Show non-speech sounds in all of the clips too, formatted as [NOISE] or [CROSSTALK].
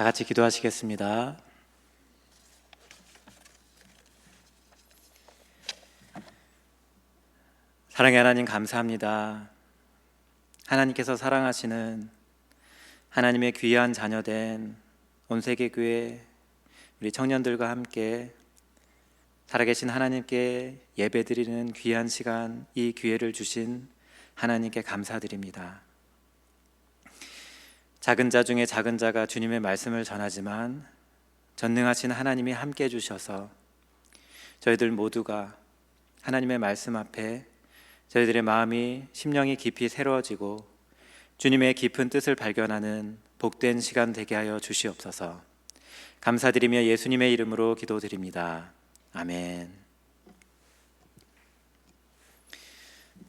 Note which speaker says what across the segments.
Speaker 1: 다 같이 기도하시겠습니다. 사랑의 하나님 감사합니다. 하나님께서 사랑하시는 하나님의 귀한 자녀된 온 세계 교회 우리 청년들과 함께 살아계신 하나님께 예배드리는 귀한 시간 이 기회를 주신 하나님께 감사드립니다. 작은 자 중에 작은 자가 주님의 말씀을 전하지만 전능하신 하나님이 함께 해주셔서 저희들 모두가 하나님의 말씀 앞에 저희들의 마음이 심령이 깊이 새로워지고 주님의 깊은 뜻을 발견하는 복된 시간 되게 하여 주시옵소서. 감사드리며 예수님의 이름으로 기도드립니다. 아멘.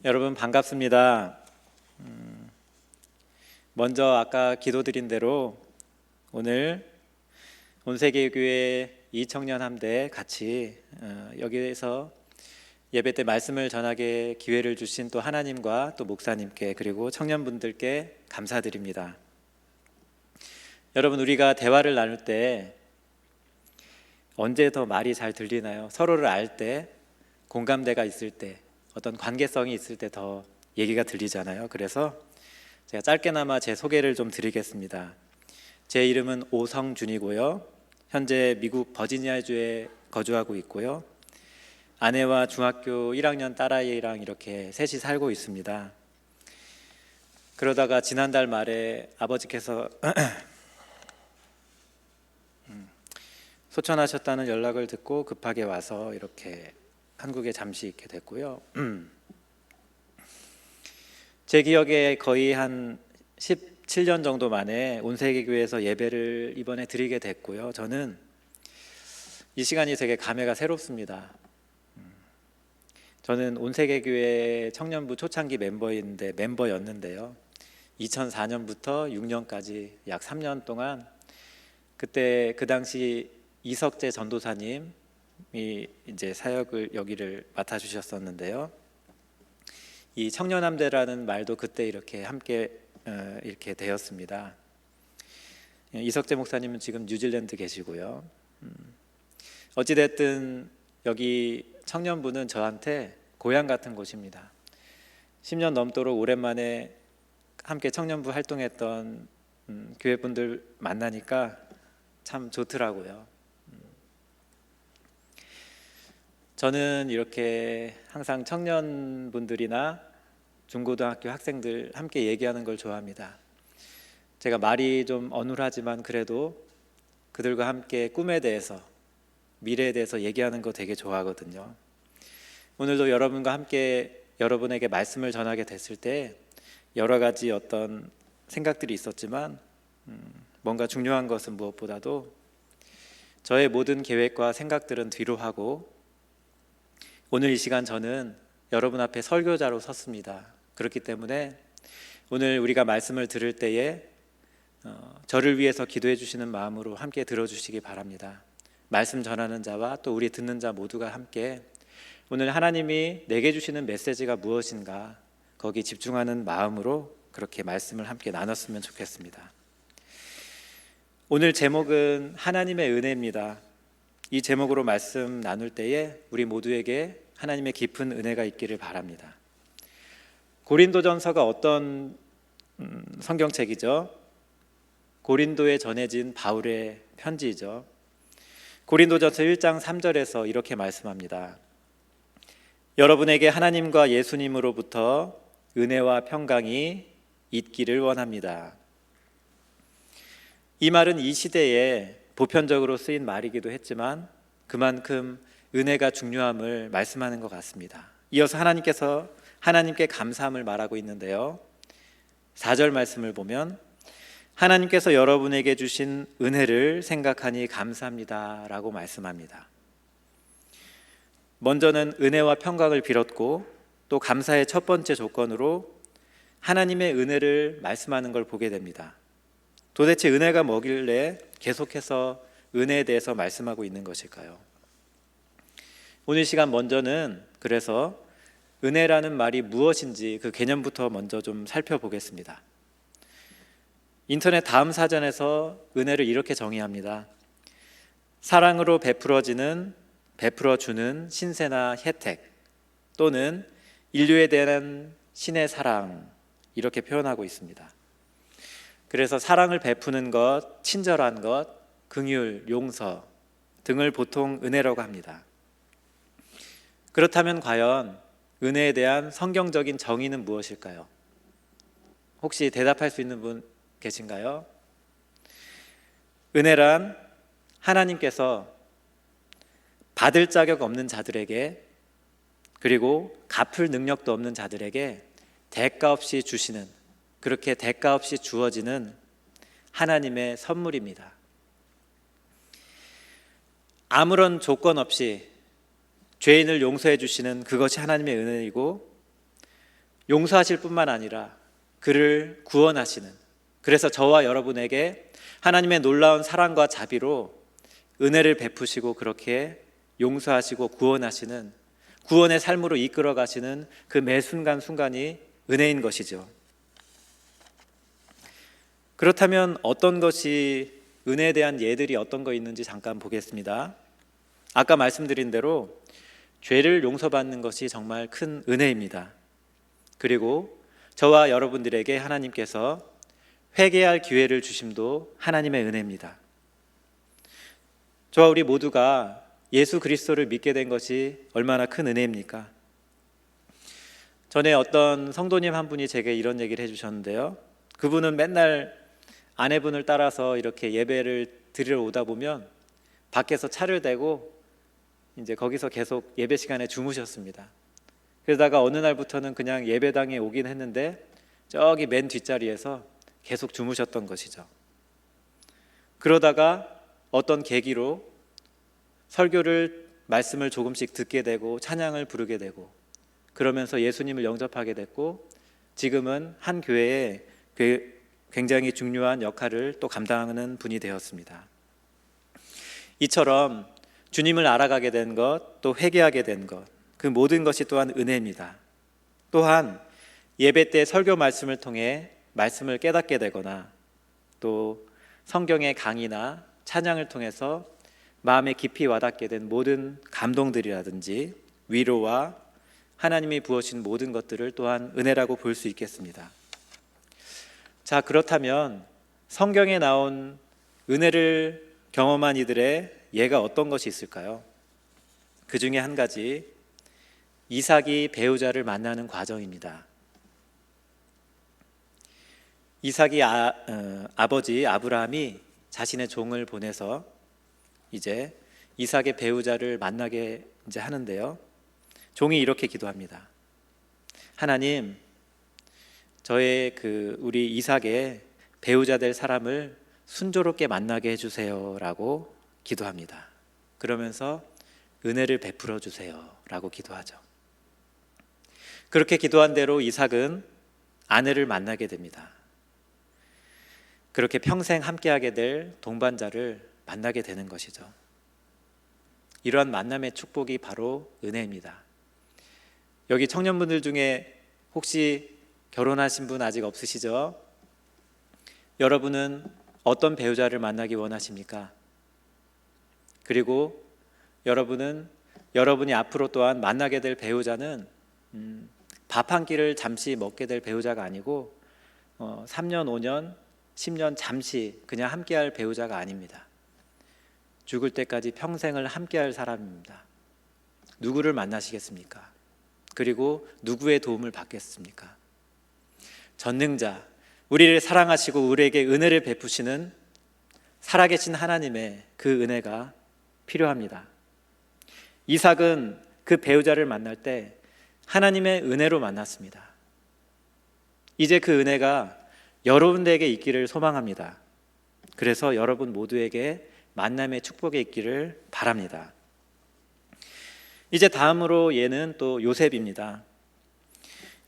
Speaker 1: 여러분 반갑습니다. 음, 먼저 아까 기도드린 대로 오늘 온세계교회 이청년 함대 같이 어, 여기에서 예배 때 말씀을 전하게 기회를 주신 또 하나님과 또 목사님께 그리고 청년분들께 감사드립니다. 여러분 우리가 대화를 나눌 때 언제 더 말이 잘 들리나요? 서로를 알 때, 공감대가 있을 때, 어떤 관계성이 있을 때 더 얘기가 들리잖아요. 그래서 제가 짧게나마 제 소개를 좀 드리겠습니다. 제 이름은 오성준이고요. 현재 미국 버지니아주에 거주하고 있고요. 아내와 중학교 1학년 딸아이랑 이렇게 셋이 살고 있습니다. 그러다가 지난달 말에 아버지께서 [CLEARS THROAT] 음, 소천하셨다는 연락을 듣고 급하게 와서 이렇게 한국에 잠시 있게 됐고요. [CLEARS THROAT] 제 기억에 거의 한 17년 정도 만에 온세계교회에서 예배를 이번에 드리게 됐고요. 저는 이 시간이 되게 감회가 새롭습니다. 저는 온세계교회 청년부 초창기 멤버인데 멤버였는데요. 2004년부터 6년까지 약 3년 동안 그때 그 당시 이석재 전도사님이 이제 사역을 여기를 맡아 주셨었는데요. 이 청년함대라는 말도 그때 이렇게 함께 어, 이렇게 되었습니다. 이석재 목사님은 지금 뉴질랜드 계시고요. 음, 어찌 됐든 여기 청년부는 저한테 고향 같은 곳입니다. 10년 넘도록 오랜만에 함께 청년부 활동했던 음, 교회 분들 만나니까 참 좋더라고요. 음. 저는 이렇게 항상 청년분들이나 중고등학교 학생들 함께 얘기하는 걸 좋아합니다. 제가 말이 좀 어눌하지만 그래도 그들과 함께 꿈에 대해서 미래에 대해서 얘기하는 거 되게 좋아하거든요. 오늘도 여러분과 함께 여러분에게 말씀을 전하게 됐을 때 여러 가지 어떤 생각들이 있었지만 음, 뭔가 중요한 것은 무엇보다도 저의 모든 계획과 생각들은 뒤로 하고 오늘 이 시간 저는 여러분 앞에 설교자로 섰습니다. 그렇기 때문에 오늘 우리가 말씀을 들을 때에 어, 저를 위해서 기도해 주시는 마음으로 함께 들어주시기 바랍니다. 말씀 전하는 자와 또 우리 듣는 자 모두가 함께 오늘 하나님이 내게 주시는 메시지가 무엇인가 거기 집중하는 마음으로 그렇게 말씀을 함께 나눴으면 좋겠습니다. 오늘 제목은 하나님의 은혜입니다. 이 제목으로 말씀 나눌 때에 우리 모두에게 하나님의 깊은 은혜가 있기를 바랍니다. 고린도전서가 어떤 음, 성경책이죠? 고린도에 전해진 바울의 편지이죠. 고린도전서 1장 3절에서 이렇게 말씀합니다. 여러분에게 하나님과 예수님으로부터 은혜와 평강이 있기를 원합니다. 이 말은 이 시대에 보편적으로 쓰인 말이기도 했지만 그만큼 은혜가 중요함을 말씀하는 것 같습니다. 이어서 하나님께서 하나님께 감사함을 말하고 있는데요. 4절 말씀을 보면 하나님께서 여러분에게 주신 은혜를 생각하니 감사합니다라고 말씀합니다. 먼저는 은혜와 평강을 빌었고 또 감사의 첫 번째 조건으로 하나님의 은혜를 말씀하는 걸 보게 됩니다. 도대체 은혜가 뭐길래 계속해서 은혜에 대해서 말씀하고 있는 것일까요? 오늘 시간 먼저는 그래서 은혜라는 말이 무엇인지 그 개념부터 먼저 좀 살펴보겠습니다. 인터넷 다음 사전에서 은혜를 이렇게 정의합니다. 사랑으로 베풀어지는 베풀어 주는 신세나 혜택 또는 인류에 대한 신의 사랑 이렇게 표현하고 있습니다. 그래서 사랑을 베푸는 것, 친절한 것, 긍휼, 용서 등을 보통 은혜라고 합니다. 그렇다면 과연 은혜에 대한 성경적인 정의는 무엇일까요? 혹시 대답할 수 있는 분 계신가요? 은혜란 하나님께서 받을 자격 없는 자들에게 그리고 갚을 능력도 없는 자들에게 대가 없이 주시는 그렇게 대가 없이 주어지는 하나님의 선물입니다. 아무런 조건 없이 죄인을 용서해 주시는 그것이 하나님의 은혜이고 용서하실 뿐만 아니라 그를 구원하시는 그래서 저와 여러분에게 하나님의 놀라운 사랑과 자비로 은혜를 베푸시고 그렇게 용서하시고 구원하시는 구원의 삶으로 이끌어 가시는 그 매 순간 순간이 은혜인 것이죠. 그렇다면 어떤 것이 은혜에 대한 예들이 어떤 거 있는지 잠깐 보겠습니다. 아까 말씀드린 대로 죄를 용서받는 것이 정말 큰 은혜입니다. 그리고 저와 여러분들에게 하나님께서 회개할 기회를 주심도 하나님의 은혜입니다. 저와 우리 모두가 예수 그리스도를 믿게 된 것이 얼마나 큰 은혜입니까? 전에 어떤 성도님 한 분이 제게 이런 얘기를 해주셨는데요. 그분은 맨날 아내분을 따라서 이렇게 예배를 드리러 오다 보면 밖에서 차를 대고 이제 거기서 계속 예배 시간에 주무셨습니다. 그러다가 어느 날부터는 그냥 예배당에 오긴 했는데 저기 맨 뒷자리에서 계속 주무셨던 것이죠. 그러다가 어떤 계기로 설교를 말씀을 조금씩 듣게 되고 찬양을 부르게 되고 그러면서 예수님을 영접하게 됐고 지금은 한 교회에 굉장히 중요한 역할을 또 감당하는 분이 되었습니다. 이처럼 주님을 알아가게 된 것, 또 회개하게 된 것, 그 모든 것이 또한 은혜입니다. 또한 예배 때 설교 말씀을 통해 말씀을 깨닫게 되거나 또 성경의 강의나 찬양을 통해서 마음에 깊이 와닿게 된 모든 감동들이라든지 위로와 하나님이 부어신 모든 것들을 또한 은혜라고 볼 수 있겠습니다. 자, 그렇다면 성경에 나온 은혜를 경험한 이들의 예가 어떤 것이 있을까요? 그 중에 한 가지 이삭이 배우자를 만나는 과정입니다. 이삭이 아, 어, 아버지 아브라함이 자신의 종을 보내서 이제 이삭의 배우자를 만나게 이제 하는데요. 종이 이렇게 기도합니다. 하나님, 저의 그 우리 이삭의 배우자 될 사람을 순조롭게 만나게 해주세요라고 기도합니다. 그러면서 은혜를 베풀어 주세요 라고 기도하죠. 그렇게 기도한 대로 이삭은 아내를 만나게 됩니다. 그렇게 평생 함께하게 될 동반자를 만나게 되는 것이죠. 이러한 만남의 축복이 바로 은혜입니다. 여기 청년분들 중에 혹시 결혼하신 분 아직 없으시죠? 여러분은 어떤 배우자를 만나기 원하십니까? 그리고 여러분은 여러분이 앞으로 또한 만나게 될 배우자는 음, 밥한 끼를 잠시 먹게 될 배우자가 아니고 어, 3년, 5년, 10년 잠시 그냥 함께할 배우자가 아닙니다. 죽을 때까지 평생을 함께할 사람입니다. 누구를 만나시겠습니까? 그리고 누구의 도움을 받겠습니까? 전능자, 우리를 사랑하시고 우리에게 은혜를 베푸시는 살아계신 하나님의 그 은혜가 필요합니다. 이삭은 그 배우자를 만날 때 하나님의 은혜로 만났습니다. 이제 그 은혜가 여러분들에게 있기를 소망합니다. 그래서 여러분 모두에게 만남의 축복이 있기를 바랍니다. 이제 다음으로 얘는 또 요셉입니다.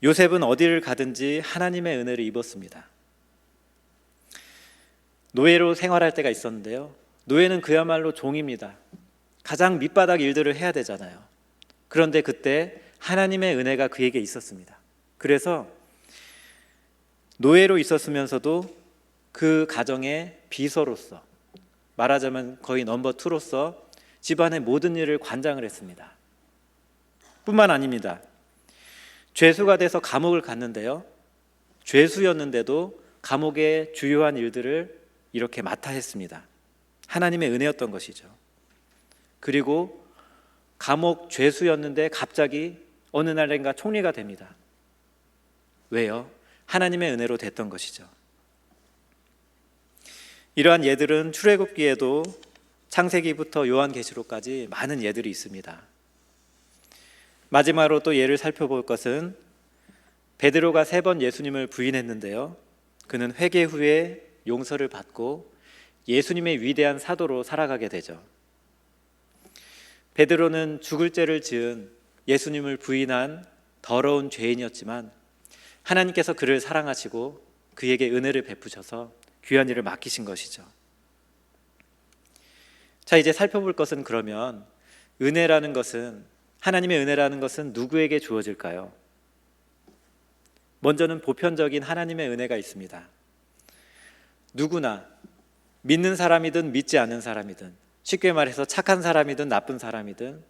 Speaker 1: 요셉은 어디를 가든지 하나님의 은혜를 입었습니다. 노예로 생활할 때가 있었는데요. 노예는 그야말로 종입니다. 가장 밑바닥 일들을 해야 되잖아요. 그런데 그때 하나님의 은혜가 그에게 있었습니다. 그래서 노예로 있었으면서도 그 가정의 비서로서 말하자면 거의 넘버 투로서 집안의 모든 일을 관장을 했습니다. 뿐만 아닙니다. 죄수가 돼서 감옥을 갔는데요. 죄수였는데도 감옥의 주요한 일들을 이렇게 맡아 했습니다. 하나님의 은혜였던 것이죠. 그리고 감옥 죄수였는데 갑자기 어느 날인가 총리가 됩니다. 왜요? 하나님의 은혜로 됐던 것이죠. 이러한 예들은 출애굽기에도 창세기부터 요한계시록까지 많은 예들이 있습니다. 마지막으로 또 예를 살펴볼 것은 베드로가 세 번 예수님을 부인했는데요. 그는 회개 후에 용서를 받고 예수님의 위대한 사도로 살아가게 되죠. 베드로는 죽을 죄를 지은 예수님을 부인한 더러운 죄인이었지만 하나님께서 그를 사랑하시고 그에게 은혜를 베푸셔서 귀한 일을 맡기신 것이죠. 자, 이제 살펴볼 것은 그러면 은혜라는 것은 하나님의 은혜라는 것은 누구에게 주어질까요? 먼저는 보편적인 하나님의 은혜가 있습니다. 누구나 믿는 사람이든 믿지 않는 사람이든 쉽게 말해서 착한 사람이든 나쁜 사람이든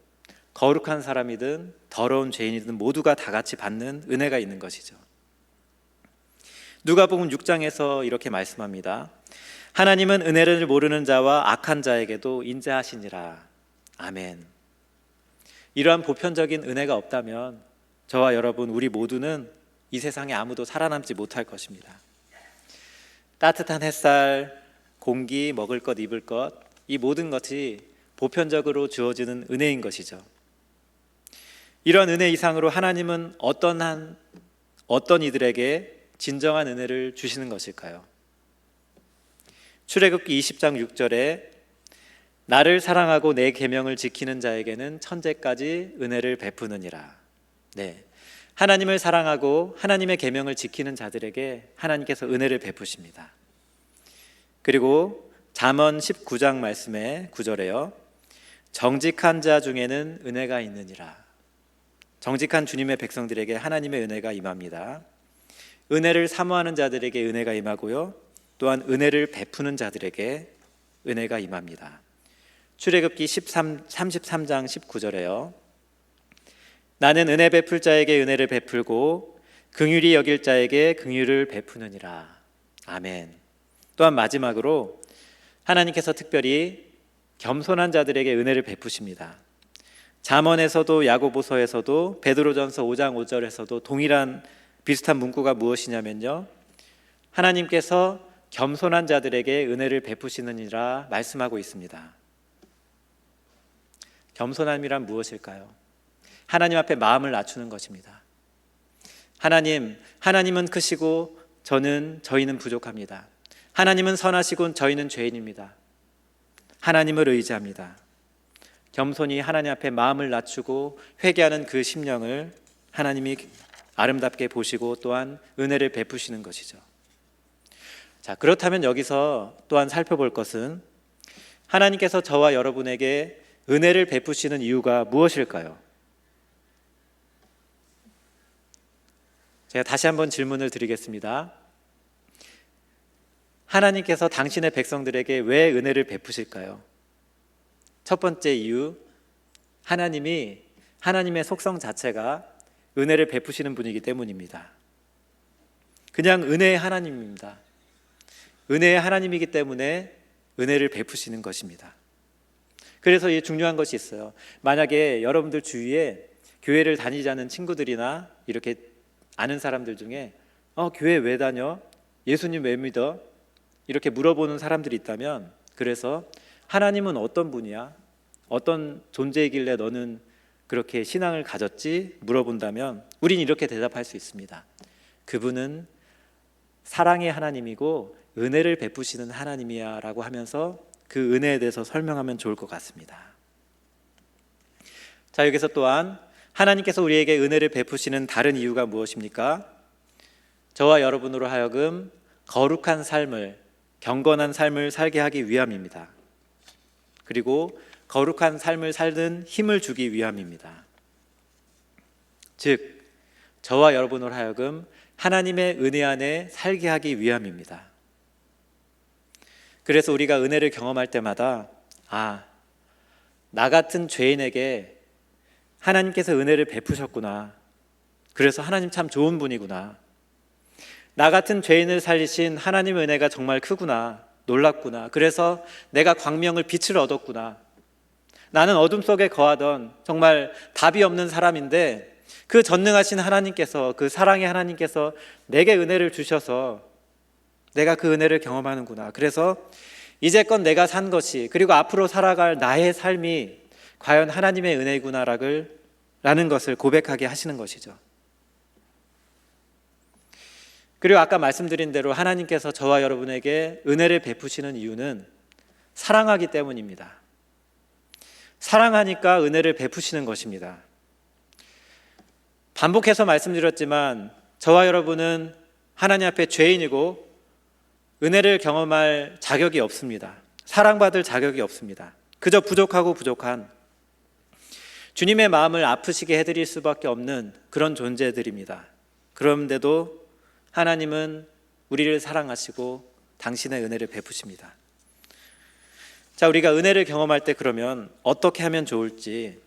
Speaker 1: 거룩한 사람이든 더러운 죄인이든 모두가 다 같이 받는 은혜가 있는 것이죠. 누가복음 6장에서 이렇게 말씀합니다. 하나님은 은혜를 모르는 자와 악한 자에게도 인자하시니라. 아멘. 이러한 보편적인 은혜가 없다면 저와 여러분 우리 모두는 이 세상에 아무도 살아남지 못할 것입니다. 따뜻한 햇살, 공기, 먹을 것, 입을 것, 이 모든 것이 보편적으로 주어지는 은혜인 것이죠. 이런 은혜 이상으로 하나님은 어떤 한 어떤 이들에게 진정한 은혜를 주시는 것일까요? 출애굽기 20장 6절에 나를 사랑하고 내 계명을 지키는 자에게는 천재까지 은혜를 베푸느니라. 네. 하나님을 사랑하고 하나님의 계명을 지키는 자들에게 하나님께서 은혜를 베푸십니다. 그리고 잠언 19장 말씀에 9절에요. 정직한 자 중에는 은혜가 있느니라. 정직한 주님의 백성들에게 하나님의 은혜가 임합니다. 은혜를 사모하는 자들에게 은혜가 임하고요. 또한 은혜를 베푸는 자들에게 은혜가 임합니다. 출애굽기 13, 33장 19절에요. 나는 은혜 베풀 자에게 은혜를 베풀고 긍휼히 여길 자에게 긍휼을 베푸느니라. 아멘. 또한 마지막으로 하나님께서 특별히 겸손한 자들에게 은혜를 베푸십니다. 잠언에서도 야고보서에서도 베드로전서 5장 5절에서도 동일한 비슷한 문구가 무엇이냐면요. 하나님께서 겸손한 자들에게 은혜를 베푸시느니라 말씀하고 있습니다. 겸손함이란 무엇일까요? 하나님 앞에 마음을 낮추는 것입니다. 하나님, 하나님은 크시고 저는 저희는 부족합니다. 하나님은 선하시고 저희는 죄인입니다. 하나님을 의지합니다. 겸손히 하나님 앞에 마음을 낮추고 회개하는 그 심령을 하나님이 아름답게 보시고 또한 은혜를 베푸시는 것이죠. 자, 그렇다면 여기서 또한 살펴볼 것은 하나님께서 저와 여러분에게 은혜를 베푸시는 이유가 무엇일까요? 제가 다시 한번 질문을 드리겠습니다. 하나님께서 당신의 백성들에게 왜 은혜를 베푸실까요? 첫 번째 이유, 하나님이 하나님의 속성 자체가 은혜를 베푸시는 분이기 때문입니다. 그냥 은혜의 하나님입니다. 은혜의 하나님이기 때문에 은혜를 베푸시는 것입니다. 그래서 이 중요한 것이 있어요. 만약에 여러분들 주위에 교회를 다니지 않는 친구들이나 이렇게 아는 사람들 중에 어, 교회 왜 다녀? 예수님 왜 믿어? 이렇게 물어보는 사람들이 있다면 그래서 하나님은 어떤 분이야? 어떤 존재이길래 너는 그렇게 신앙을 가졌지? 물어본다면 우린 이렇게 대답할 수 있습니다. 그분은 사랑의 하나님이고 은혜를 베푸시는 하나님이야 라고 하면서 그 은혜에 대해서 설명하면 좋을 것 같습니다. 자, 여기서 또한 하나님께서 우리에게 은혜를 베푸시는 다른 이유가 무엇입니까? 저와 여러분으로 하여금 거룩한 삶을 경건한 삶을 살게 하기 위함입니다. 그리고 거룩한 삶을 살는 힘을 주기 위함입니다. 즉, 저와 여러분으로 하여금 하나님의 은혜 안에 살게 하기 위함입니다. 그래서 우리가 은혜를 경험할 때마다 아, 나 같은 죄인에게 하나님께서 은혜를 베푸셨구나. 그래서 하나님 참 좋은 분이구나. 나 같은 죄인을 살리신 하나님의 은혜가 정말 크구나. 놀랍구나. 그래서 내가 광명을 빛을 얻었구나. 나는 어둠 속에 거하던 정말 답이 없는 사람인데 그 전능하신 하나님께서 그 사랑의 하나님께서 내게 은혜를 주셔서 내가 그 은혜를 경험하는구나. 그래서 이제껏 내가 산 것이 그리고 앞으로 살아갈 나의 삶이 과연 하나님의 은혜구나라는 것을 고백하게 하시는 것이죠. 그리고 아까 말씀드린 대로 하나님께서 저와 여러분에게 은혜를 베푸시는 이유는 사랑하기 때문입니다. 사랑하니까 은혜를 베푸시는 것입니다. 반복해서 말씀드렸지만 저와 여러분은 하나님 앞에 죄인이고 은혜를 경험할 자격이 없습니다. 사랑받을 자격이 없습니다. 그저 부족하고 부족한 주님의 마음을 아프시게 해드릴 수밖에 없는 그런 존재들입니다. 그런데도 하나님은 우리를 사랑하시고 당신의 은혜를 베푸십니다. 자, 우리가 은혜를 경험할 때 그러면 어떻게 하면 좋을지,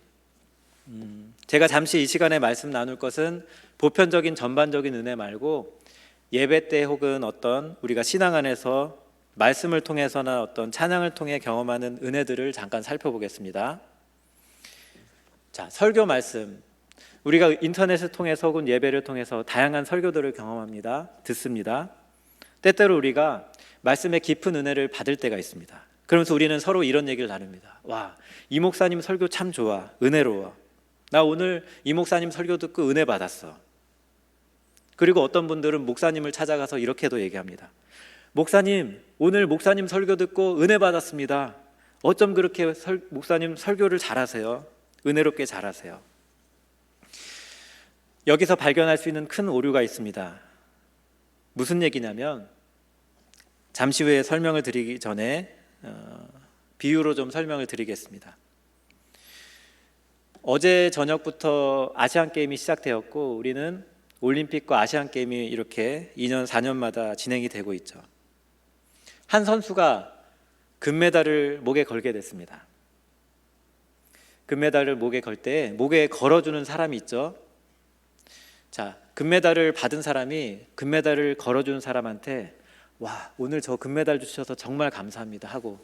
Speaker 1: 음, 제가 잠시 이 시간에 말씀 나눌 것은 보편적인 전반적인 은혜 말고 예배 때 혹은 어떤 우리가 신앙 안에서 말씀을 통해서나 어떤 찬양을 통해 경험하는 은혜들을 잠깐 살펴보겠습니다. 자, 설교 말씀. 우리가 인터넷을 통해서 혹은 예배를 통해서 다양한 설교들을 경험합니다. 듣습니다. 때때로 우리가 말씀의 깊은 은혜를 받을 때가 있습니다. 그러면서 우리는 서로 이런 얘기를 나눕니다. 와, 이 목사님 설교 참 좋아. 은혜로워. 나 오늘 이 목사님 설교 듣고 은혜 받았어. 그리고 어떤 분들은 목사님을 찾아가서 이렇게도 얘기합니다. 목사님, 오늘 목사님 설교 듣고 은혜 받았습니다. 어쩜 그렇게 설, 목사님 설교를 잘하세요? 은혜롭게 잘하세요. 여기서 발견할 수 있는 큰 오류가 있습니다. 무슨 얘기냐면 잠시 후에 설명을 드리기 전에 어, 비유로 좀 설명을 드리겠습니다. 어제 저녁부터 아시안 게임이 시작되었고 우리는 올림픽과 아시안 게임이 이렇게 2년 4년마다 진행이 되고 있죠. 한 선수가 금메달을 목에 걸게 됐습니다. 금메달을 목에 걸 때 목에 걸어주는 사람이 있죠. 자, 금메달을 받은 사람이 금메달을 걸어주는 사람한테 와 오늘 저 금메달 주셔서 정말 감사합니다 하고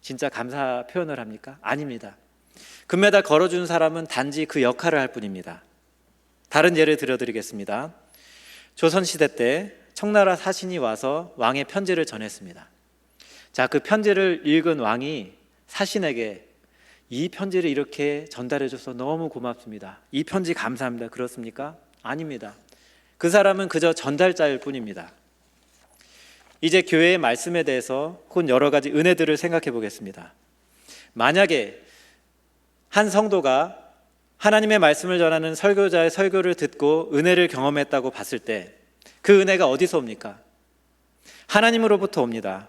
Speaker 1: 진짜 감사 표현을 합니까? 아닙니다. 금메달 걸어주는 사람은 단지 그 역할을 할 뿐입니다. 다른 예를 들어드리겠습니다. 조선시대 때 청나라 사신이 와서 왕의 편지를 전했습니다. 자, 그 편지를 읽은 왕이 사신에게 이 편지를 이렇게 전달해줘서 너무 고맙습니다. 이 편지 감사합니다. 그렇습니까? 아닙니다. 그 사람은 그저 전달자일 뿐입니다. 이제 교회의 말씀에 대해서 혹은 여러 가지 은혜들을 생각해 보겠습니다. 만약에 한 성도가 하나님의 말씀을 전하는 설교자의 설교를 듣고 은혜를 경험했다고 봤을 때 그 은혜가 어디서 옵니까? 하나님으로부터 옵니다.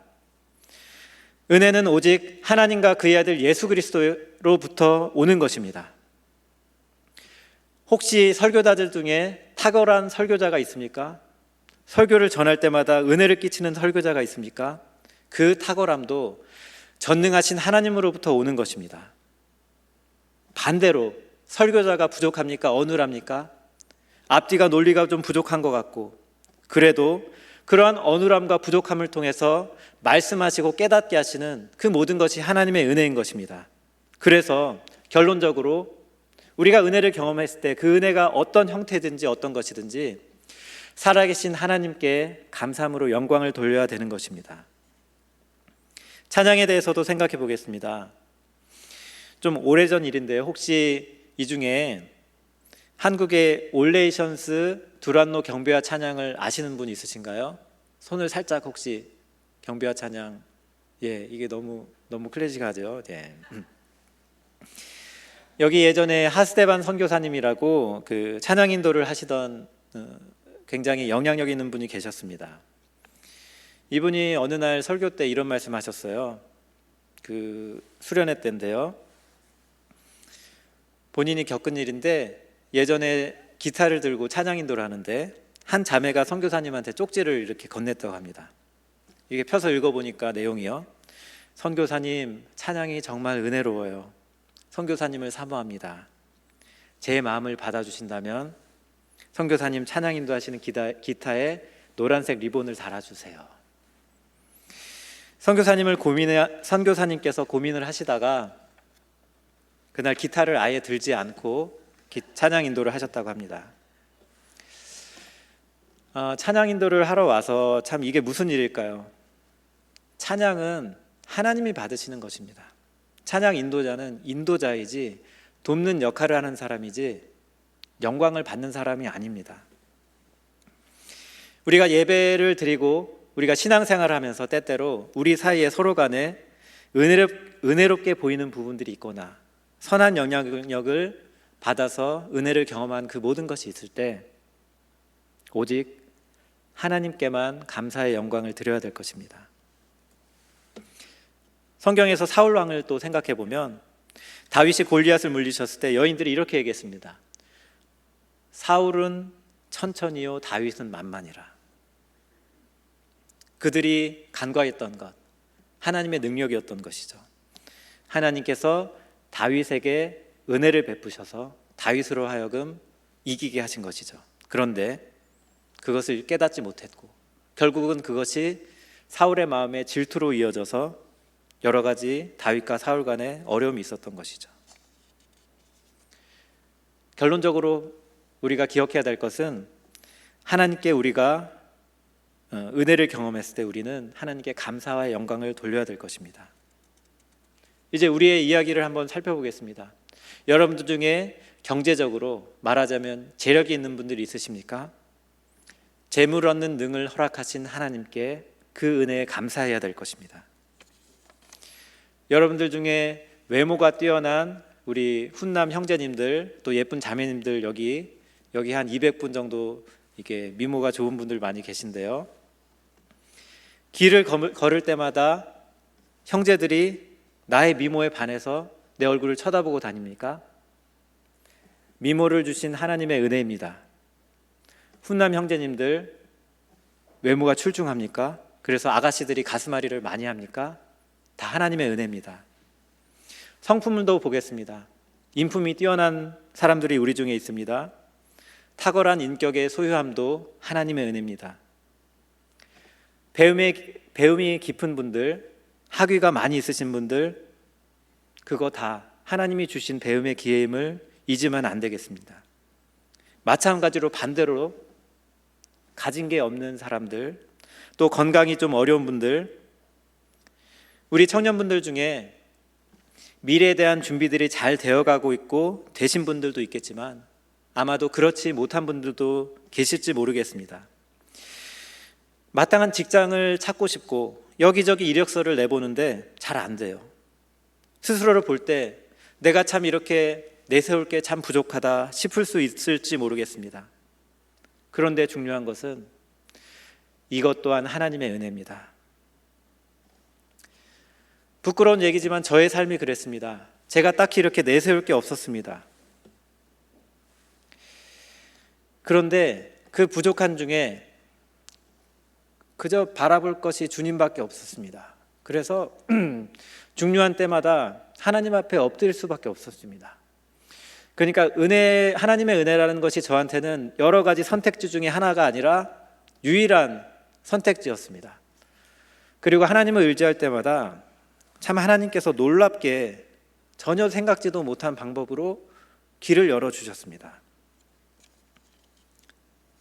Speaker 1: 은혜는 오직 하나님과 그의 아들 예수 그리스도로부터 오는 것입니다. 혹시 설교자들 중에 탁월한 설교자가 있습니까? 설교를 전할 때마다 은혜를 끼치는 설교자가 있습니까? 그 탁월함도 전능하신 하나님으로부터 오는 것입니다. 반대로 설교자가 부족합니까? 어눌합니까? 앞뒤가 논리가 좀 부족한 것 같고 그래도 그러한 어눌함과 부족함을 통해서 말씀하시고 깨닫게 하시는 그 모든 것이 하나님의 은혜인 것입니다. 그래서 결론적으로 우리가 은혜를 경험했을 때 그 은혜가 어떤 형태든지 어떤 것이든지 살아계신 하나님께 감사함으로 영광을 돌려야 되는 것입니다. 찬양에 대해서도 생각해 보겠습니다. 좀 오래전 일인데요. 혹시 이 중에 한국의 올레이션스 두란노 경배와 찬양을 아시는 분 있으신가요? 손을 살짝 혹시 경배와 찬양 예 이게 너무 너무 클래식하죠. 예. 여기 예전에 하스데반 선교사님이라고 그 찬양 인도를 하시던 어, 굉장히 영향력 있는 분이 계셨습니다. 이분이 어느 날 설교 때 이런 말씀 하셨어요. 그 수련회 때인데요. 본인이 겪은 일인데 예전에 기타를 들고 찬양 인도를 하는데 한 자매가 선교사님한테 쪽지를 이렇게 건넸다고 합니다. 이게 펴서 읽어보니까 내용이요. 선교사님 찬양이 정말 은혜로워요. 선교사님을 사모합니다. 제 마음을 받아주신다면 선교사님 찬양 인도하시는 기타, 기타에 노란색 리본을 달아주세요. 선교사님을 고민해 선교사님께서 고민을 하시다가 그날 기타를 아예 들지 않고 기- 찬양 인도를 하셨다고 합니다. 어, 찬양 인도를 하러 와서 참 이게 무슨 일일까요? 찬양은 하나님이 받으시는 것입니다. 찬양 인도자는 인도자이지 돕는 역할을 하는 사람이지 영광을 받는 사람이 아닙니다. 우리가 예배를 드리고 우리가 신앙생활을 하면서 때때로 우리 사이에 서로 간에 은혜롭, 은혜롭게 보이는 부분들이 있거나 선한 영향력을 받아서 은혜를 경험한 그 모든 것이 있을 때 오직 하나님께만 감사의 영광을 드려야 될 것입니다. 성경에서 사울 왕을 또 생각해 보면 다윗이 골리앗을 물리쳤을 때 여인들이 이렇게 얘기했습니다. 사울은 천천히요 다윗은 만만이라. 그들이 간과했던 것 하나님의 능력이었던 것이죠. 하나님께서 다윗에게 은혜를 베푸셔서 다윗으로 하여금 이기게 하신 것이죠. 그런데 그것을 깨닫지 못했고 결국은 그것이 사울의 마음에 질투로 이어져서 여러 가지 다윗과 사울 간에 어려움이 있었던 것이죠. 결론적으로 우리가 기억해야 될 것은 하나님께 우리가 어, 은혜를 경험했을 때 우리는 하나님께 감사와 영광을 돌려야 될 것입니다. 이제 우리의 이야기를 한번 살펴보겠습니다. 여러분들 중에 경제적으로 말하자면 재력이 있는 분들이 있으십니까? 재물 얻는 능을 허락하신 하나님께 그 은혜에 감사해야 될 것입니다. 여러분들 중에 외모가 뛰어난 우리 훈남 형제님들 또 예쁜 자매님들 여기 여기 한 200분 정도 이게 미모가 좋은 분들 많이 계신데요. 길을 걸을- 때마다 형제들이 나의 미모에 반해서 내 얼굴을 쳐다보고 다닙니까? 미모를 주신 하나님의 은혜입니다. 훈남 형제님들 외모가 출중합니까? 그래서 아가씨들이 가슴앓이를 많이 합니까? 다 하나님의 은혜입니다. 성품도 보겠습니다. 인품이 뛰어난 사람들이 우리 중에 있습니다. 탁월한 인격의 소유함도 하나님의 은혜입니다. 배움의 배움이 깊은 분들, 학위가 많이 있으신 분들, 그거 다 하나님이 주신 배움의 기회임을 잊으면 안 되겠습니다. 마찬가지로 반대로 가진 게 없는 사람들, 또 건강이 좀 어려운 분들, 우리 청년분들 중에 미래에 대한 준비들이 잘 되어가고 있고 되신 분들도 있겠지만 아마도 그렇지 못한 분들도 계실지 모르겠습니다. 마땅한 직장을 찾고 싶고 여기저기 이력서를 내보는데 잘 안 돼요. 스스로를 볼 때 내가 참 이렇게 내세울 게 참 부족하다 싶을 수 있을지 모르겠습니다. 그런데 중요한 것은 이것 또한 하나님의 은혜입니다. 부끄러운 얘기지만 저의 삶이 그랬습니다. 제가 딱히 이렇게 내세울 게 없었습니다. 그런데 그 부족한 중에 그저 바라볼 것이 주님밖에 없었습니다. 그래서 [CLEARS THROAT] 중요한 때마다 하나님 앞에 엎드릴 수밖에 없었습니다. 그러니까 은혜 하나님의 은혜라는 것이 저한테는 여러 가지 선택지 중에 하나가 아니라 유일한 선택지였습니다. 그리고 하나님을 의지할 때마다 참 하나님께서 놀랍게 전혀 생각지도 못한 방법으로 길을 열어 주셨습니다.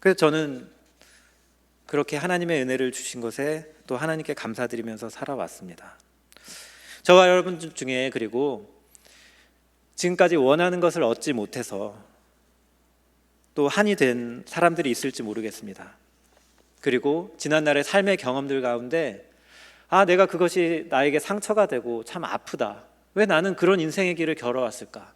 Speaker 1: 그래서 저는 그렇게 하나님의 은혜를 주신 것에 또 하나님께 감사드리면서 살아왔습니다. 저와 여러분 중에 그리고 지금까지 원하는 것을 얻지 못해서 또 한이 된 사람들이 있을지 모르겠습니다. 그리고 지난날의 삶의 경험들 가운데 아, 내가 그것이 나에게 상처가 되고 참 아프다. 왜 나는 그런 인생의 길을 걸어왔을까?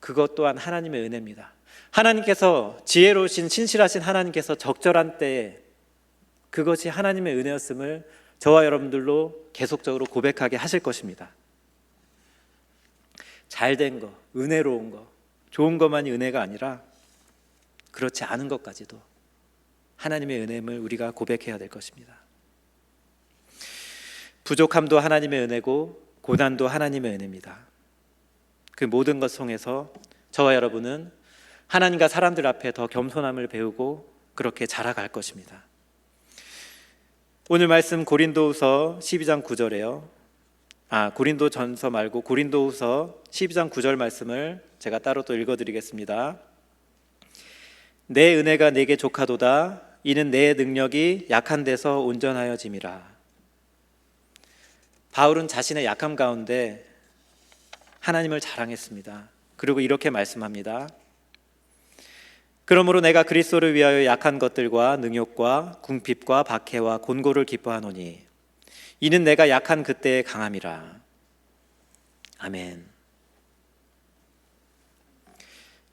Speaker 1: 그것 또한 하나님의 은혜입니다. 하나님께서 지혜로우신 신실하신 하나님께서 적절한 때에 그것이 하나님의 은혜였음을 저와 여러분들로 계속적으로 고백하게 하실 것입니다. 잘된 거, 은혜로운 거, 좋은 것만이 은혜가 아니라 그렇지 않은 것까지도 하나님의 은혜임을 우리가 고백해야 될 것입니다. 부족함도 하나님의 은혜고 고난도 하나님의 은혜입니다. 그 모든 것 통해서 저와 여러분은 하나님과 사람들 앞에 더 겸손함을 배우고 그렇게 자라갈 것입니다. 오늘 말씀 고린도후서 12장 9절에요. 아, 고린도 전서 말고 고린도후서 12장 9절 말씀을 제가 따로 또 읽어 드리겠습니다. 내 은혜가 내게 족하도다 이는 내 능력이 약한 데서 온전하여짐이라. 바울은 자신의 약함 가운데 하나님을 자랑했습니다. 그리고 이렇게 말씀합니다. 그러므로 내가 그리스도를 위하여 약한 것들과 능욕과 궁핍과 박해와 곤고를 기뻐하노니 이는 내가 약한 그때의 강함이라. 아멘.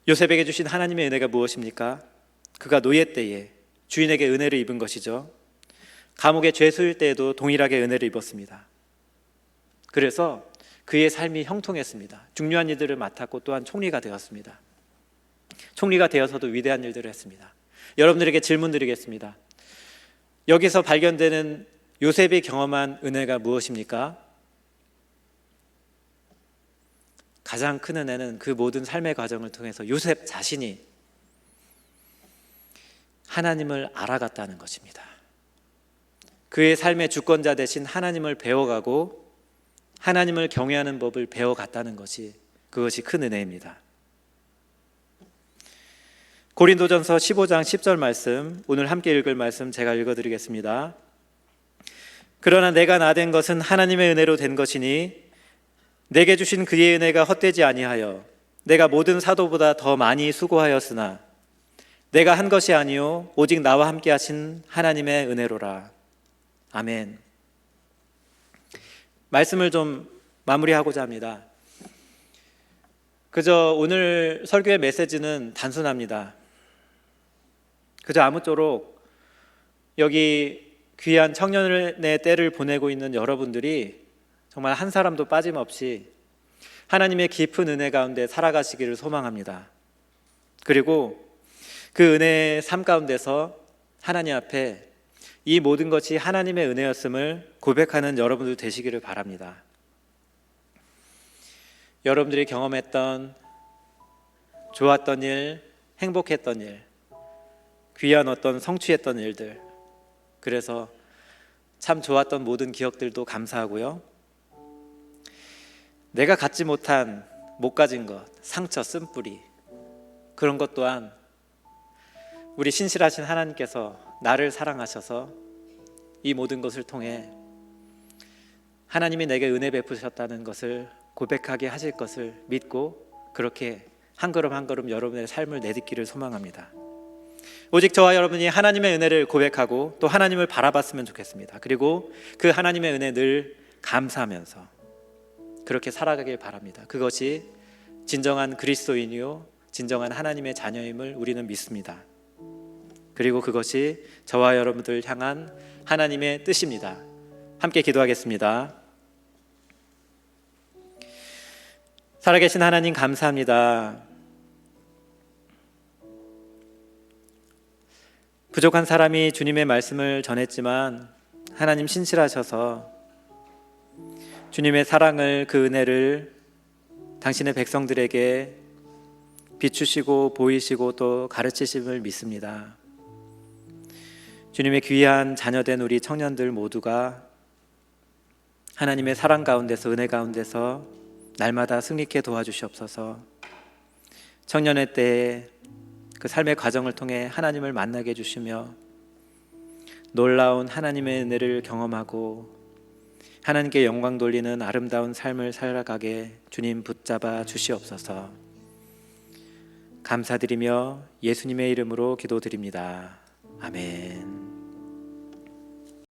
Speaker 1: 요셉에게 주신 하나님의 은혜가 무엇입니까? 그가 노예 때에 주인에게 은혜를 입은 것이죠. 감옥에 죄수일 때에도 동일하게 은혜를 입었습니다. 그래서 그의 삶이 형통했습니다. 중요한 일들을 맡았고 또한 총리가 되었습니다. 총리가 되어서도 위대한 일들을 했습니다. 여러분들에게 질문 드리겠습니다. 여기서 발견되는 요셉이 경험한 은혜가 무엇입니까? 가장 큰 은혜는 그 모든 삶의 과정을 통해서 요셉 자신이 하나님을 알아갔다는 것입니다. 그의 삶의 주권자 대신 하나님을 배워가고 하나님을 경외하는 법을 배워갔다는 것이 그것이 큰 은혜입니다. 고린도전서 15장 10절 말씀 오늘 함께 읽을 말씀 제가 읽어 드리겠습니다. 그러나 내가 나 된 것은 하나님의 은혜로 된 것이니 내게 주신 그의 은혜가 헛되지 아니하여 내가 모든 사도보다 더 많이 수고하였으나 내가 한 것이 아니요 오직 나와 함께 하신 하나님의 은혜로라. 아멘. 말씀을 좀 마무리하고자 합니다. 그저 오늘 설교의 메시지는 단순합니다. 그저 아무쪼록 여기 귀한 청년의 때를 보내고 있는 여러분들이 정말 한 사람도 빠짐없이 하나님의 깊은 은혜 가운데 살아가시기를 소망합니다. 그리고 그 은혜의 삶 가운데서 하나님 앞에 이 모든 것이 하나님의 은혜였음을 고백하는 여러분들 되시기를 바랍니다. 여러분들이 경험했던 좋았던 일, 행복했던 일, 귀한 어떤 성취했던 일들, 그래서 참 좋았던 모든 기억들도 감사하고요. 내가 갖지 못한 못 가진 것, 상처, 쓴뿌리 그런 것 또한 우리 신실하신 하나님께서 나를 사랑하셔서 이 모든 것을 통해 하나님이 내게 은혜 베푸셨다는 것을 고백하게 하실 것을 믿고 그렇게 한 걸음 한 걸음 여러분의 삶을 내딛기를 소망합니다. 오직 저와 여러분이 하나님의 은혜를 고백하고 또 하나님을 바라봤으면 좋겠습니다. 그리고 그 하나님의 은혜 늘 감사하면서 그렇게 살아가길 바랍니다. 그것이 진정한 그리스도인이요 진정한 하나님의 자녀임을 우리는 믿습니다. 그리고 그것이 저와 여러분들 향한 하나님의 뜻입니다. 함께 기도하겠습니다. 살아계신 하나님 감사합니다. 부족한 사람이 주님의 말씀을 전했지만 하나님 신실하셔서 주님의 사랑을 그 은혜를 당신의 백성들에게 비추시고 보이시고 또 가르치심을 믿습니다. 주님의 귀한 자녀된 우리 청년들 모두가 하나님의 사랑 가운데서 은혜 가운데서 날마다 승리케 도와주시옵소서. 청년의 때에 그 삶의 과정을 통해 하나님을 만나게 해주시며 놀라운 하나님의 은혜를 경험하고 하나님께 영광 돌리는 아름다운 삶을 살아가게 주님 붙잡아 주시옵소서. 감사드리며 예수님의 이름으로 기도드립니다. 아멘.